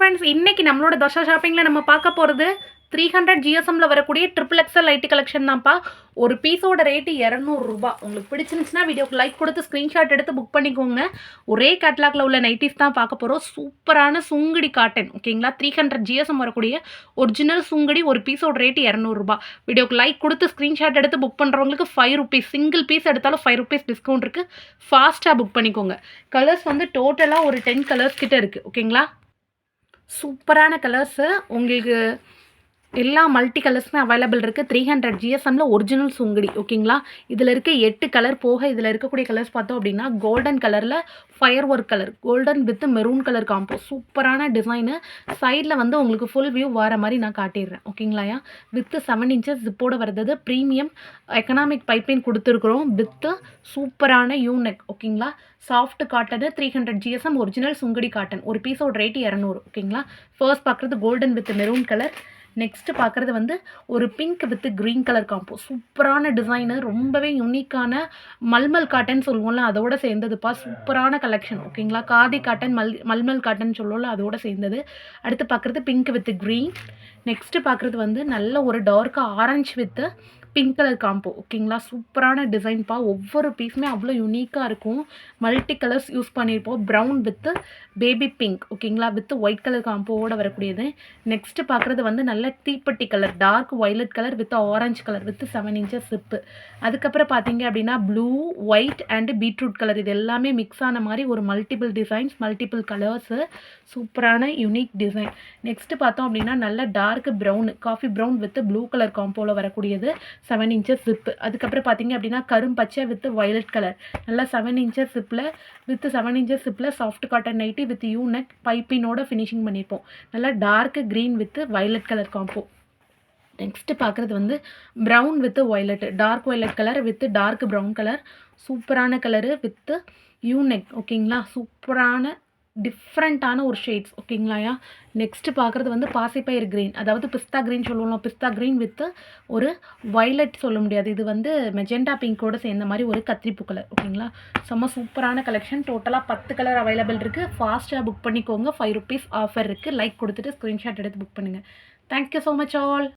Friends இன்னைக்கு நம்மளோட தோஷா ஷாப்பிங்கில் நம்ம பார்க்க போகிறது த்ரீ ஹண்ட்ரட் ஜிஎஸ்எம்மில் வரக்கூடிய ட்ரிபிள் எக்ஸல் லைட்டு கலெக்ஷன் தான்ப்பா. ஒரு பீஸோட ரேட்டு இரநூறுபா உங்களுக்கு பிடிச்சிருந்துச்சுன்னா வீடியோக்கு லைக் கொடுத்து ஸ்க்ரீன்ஷாட் எடுத்து புக் பண்ணிக்கோங்க. ஒரே கேட்லாக்ல உள்ள நைட்டிஸ் தான் பார்க்க போகிறோம் சூப்பரான சுங்குடி காட்டன் ஓகேங்களா த்ரீ ஹண்ட்ரட் ஜிஎஸ்எம் வரக்கூடிய ஒரிஜினல் சுங்குடி ஒரு பீஸோட ரேட்டு இரநூறுபா வீடியோக்கு லைக் கொடுத்து ஸ்க்ரீன்ஷாட் எடுத்து புக் பண்ணுறவங்களுக்கு ஃபைவ் ருபீஸ் சிங்கிள் பீஸ் எடுத்தாலும் ஃபைவ் ருபீஸ் டிஸ்கவுண்ட் இருக்குது ஃபாஸ்ட்டாக புக் பண்ணிக்கோங்க. கலர்ஸ் வந்து டோட்டலாக ஒரு டென் கலர்ஸ் கிட்டே இருக்குது ஓகேங்களா சூப்பரான கலர்ஸு உங்களுக்கு எல்லா மல்டி கலர்ஸுமே அவைலபிள் இருக்குது த்ரீ ஹண்ட்ரட் ஜிஎஸ்எம்மில் ஒரிஜினல் சுங்குடி ஓகேங்களா இதில் இருக்க எட்டு கலர் போக இதில் இருக்கக்கூடிய கலர்ஸ் பார்த்தோம் அப்படின்னா கோல்டன் கலரில் fire work colour golden with maroon colour combo சூப்பரான டிசைனு சைடில் வந்து உங்களுக்கு ஃபுல் வியூ வர மாதிரி நான் காட்டிடுறேன் ஓகேங்களாயா வித்து செவன் இன்ச்சஸ் ஜிப்போட வர்றது ப்ரீமியம் எக்கனாமிக் பைப்பின் கொடுத்துருக்குறோம் வித்து சூப்பரான யூனெக் ஓகேங்களா soft cotton three hundred GSM original sungudi cotton ஒரு பீஸோட ரேட்டு இரநூறு ஓகேங்களா ஃபர்ஸ்ட் பார்க்குறது golden with maroon colour next பார்க்குறது வந்து ஒரு pink with green colour combo சூப்பரான டிசைனு ரொம்பவே யூனிக்கான மல்மல் காட்டன் சொல்லுவோம்ல அதோட சேர்ந்ததுப்பா. சூப்பரான கலெக்ஷன் ஓகேங்களா காதி காட்டன் மல் மல்மல் காட்டன் சொல்லுவோம்ல அதோட சேர்ந்தது. அடுத்து பார்க்குறது பிங்க் வித் க்ரீன் நெக்ஸ்ட்டு பார்க்குறது வந்து நல்ல ஒரு dark orange with pink colour combo ஓகேங்களா சூப்பரான டிசைன்ப்பா ஒவ்வொரு பீஸுமே அவ்வளோ யூனிக்காக இருக்கும். மல்டி கலர்ஸ் யூஸ் பண்ணியிருப்போம் ப்ரௌன் வித்து பேபி பிங்க் ஓகேங்களா வித்து ஒயிட் கலர் காம்போவோட வரக்கூடியது. நெக்ஸ்ட்டு பார்க்குறது வந்து நல்ல தீப்பெட்டி colour dark violet colour with orange colour with seven inches zip அதுக்கப்புறம் பார்த்தீங்க அப்படின்னா blue white and beetroot colour இது எல்லாமே மிக்ஸ் ஆன மாதிரி ஒரு மல்டிபிள் டிசைன்ஸ் மல்டிபிள் கலர்ஸு சூப்பரான யூனிக் டிசைன் நெக்ஸ்ட்டு பார்த்தோம் அப்படின்னா நல்ல dark brown coffee brown with blue colour காம்போவில் வரக்கூடியது. செவன் இன்ச்சஸ் ஜிப்பு அதுக்கப்புறம் பார்த்தீங்க அப்படின்னா கரும்பச்சை வித் வயலட் கலர் நல்லா செவன் இன்ச்சஸ் ஜிப்பில் with seven inches ஜிப்பில் soft cotton nighty with U neck பைப்பினோட finishing பண்ணியிருப்போம் நல்லா dark green with violet colour combo next பார்க்குறது வந்து brown with violet dark violet colour with dark brown colour சூப்பரான colour with unique ஓகேங்களா சூப்பரான டிஃப்ரெண்ட்டான ஒரு ஷேட்ஸ் ஓகேங்களாயா நெக்ஸ்ட்டு பார்க்குறது வந்து பாசிப்பயிர் க்ரீன் அதாவது பிஸ்தா க்ரீன் சொல்லுவோம் பிஸ்தா க்ரீன் வித் ஒரு வைலட் சொல்ல முடியாது. இது வந்து மெஜெண்டா பிங்கோட சேர்ந்த மாதிரி ஒரு கத்திரிப்பு கலர் ஓகேங்களா செம்ம சூப்பரான கலெக்ஷன் டோட்டலாக பத்து கலர் அவைலபிள் இருக்குது ஃபாஸ்ட்டாக புக் பண்ணிக்கோங்க. ஃபைவ் ருபீஸ் ஆஃபர் இருக்குது லைக் கொடுத்துட்டு ஸ்க்ரீன்ஷாட் எடுத்து புக் பண்ணுங்கள் thank you so much all